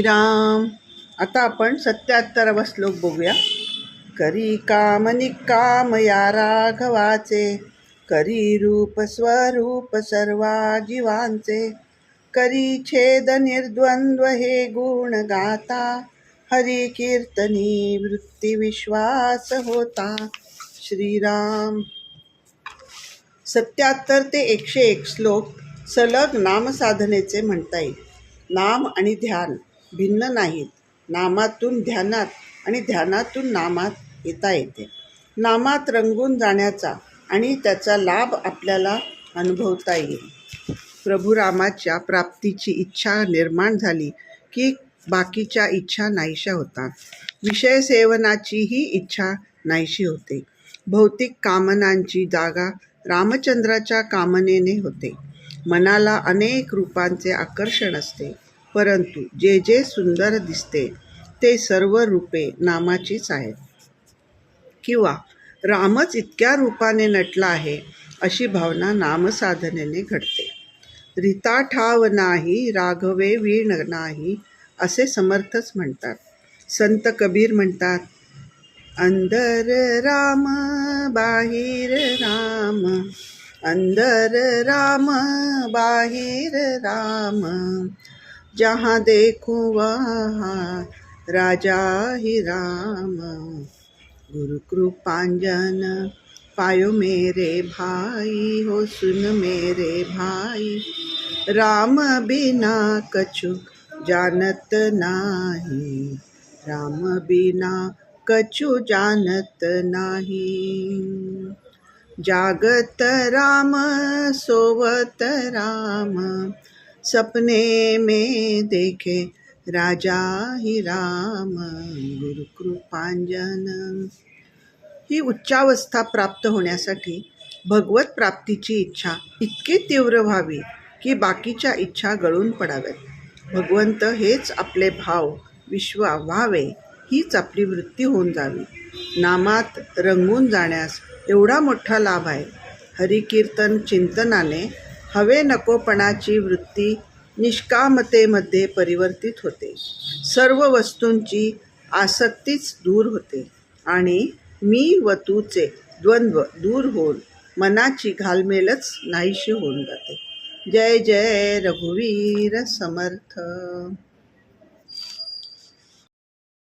श्रीराम. आता आपण सत्याहत्तरावा श्लोक बघूया. करी काम निकाम या राघवाचे करी रूप स्वरूप सर्वा जीवांचे. करी छेद निर्द्वंद्व हे गुण गाता हरी कीर्तनी वृत्ती विश्वास होता. श्रीराम. सत्याहत्तर ते एकशे एक श्लोक सलग नामसाधनेचे म्हणता येईल. नाम आणि ध्यान. भिन्न नाहीत. नामातून ध्यानात आणि ध्यानातून नामात येता येते. नामात रंगून जाण्याचा आणि त्याचा लाभ आपल्याला अनुभवता येईल. प्रभू रामाच्या प्राप्तीची इच्छा निर्माण झाली की बाकीच्या इच्छा नाहीशा होतात. विषय सेवनाचीही इच्छा नाहीशी होते. भौतिक कामनांची जागा रामचंद्राच्या कामनेने होते. मनाला अनेक रूपांचे आकर्षण असते. परंतु जे जे सुंदर दिसते ते सर्व रूपे नामाचीच आहेत. किंवा रामच इतक्या रूपाने नटला आहे अशी भावना नामसाधनेने घडते. रीता ठाव नाही राघवे वीण नाही असे समर्थच म्हणतात. संत कबीर म्हणतात अंदर राम बाहेर राम अंदर राम बाहेर राम जहाँ देखो वहाँ राजा ही राम। गुरु कृपांजन पायो मेरे भाई हो सुन मेरे भाई। राम बिना कछु जानत नाही राम बिना कछु जानत नाही। जागत राम सोवत राम सपने में देखे राजा ही राम गुरु कृपांजन ही उच्चावस्था प्राप्त होण्यासाठी भगवत प्राप्तीची इच्छा इतकी तीव्र व्हावी की बाकीच्या इच्छा गळून पडाव्यात. भगवंत हेच आपले भाव विश्वा व्हावे हीच आपली वृत्ती होऊन जावी. नामात रंगून जाण्यास एवढा मोठा लाभ आहे. हरिकीर्तन चिंतनाने हवे नकोपणाची वृत्ती निष्कामतेमध्ये परिवर्तित होते. सर्व वस्तूंची आसक्तीच दूर होते आणि मी व तूचे द्वंद्व दूर होऊन मनाची घालमेलच नाहीशी होऊन जाते. जय जय रघुवीर समर्थ.